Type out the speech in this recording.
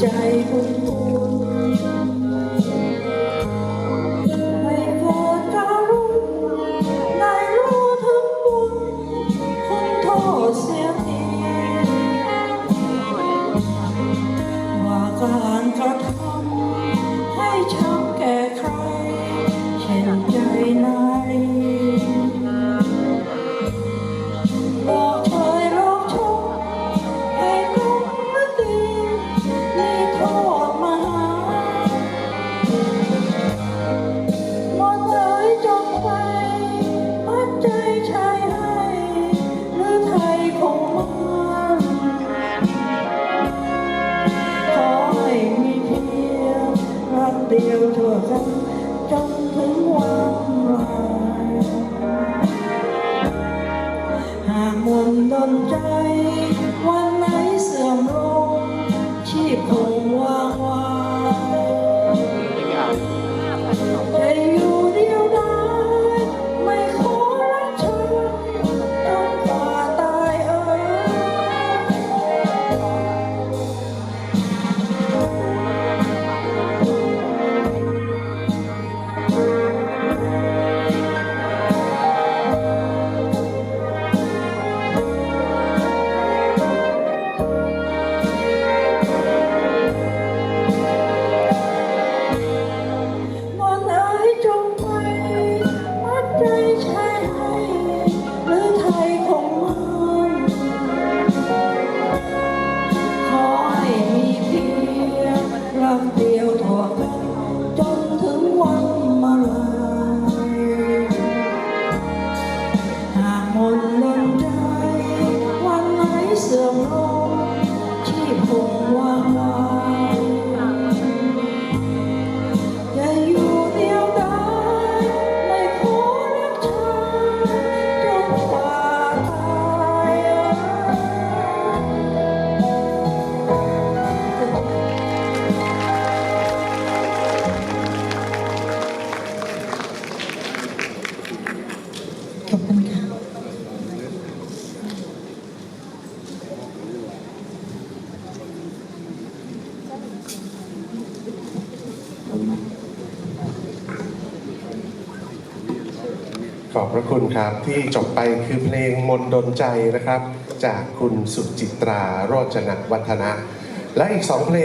摘จ เดียวเธอฉันจนถึงวันางเดียวทอดจนถึงวันมาลายหากมนลงใจวันไหนเสื่อม ขอบพระคุณครับที่จบไปคือเพลงมนดนใจนะครับ จากคุณสุจิตราโรจนวัฒนะและอีกสองเพลง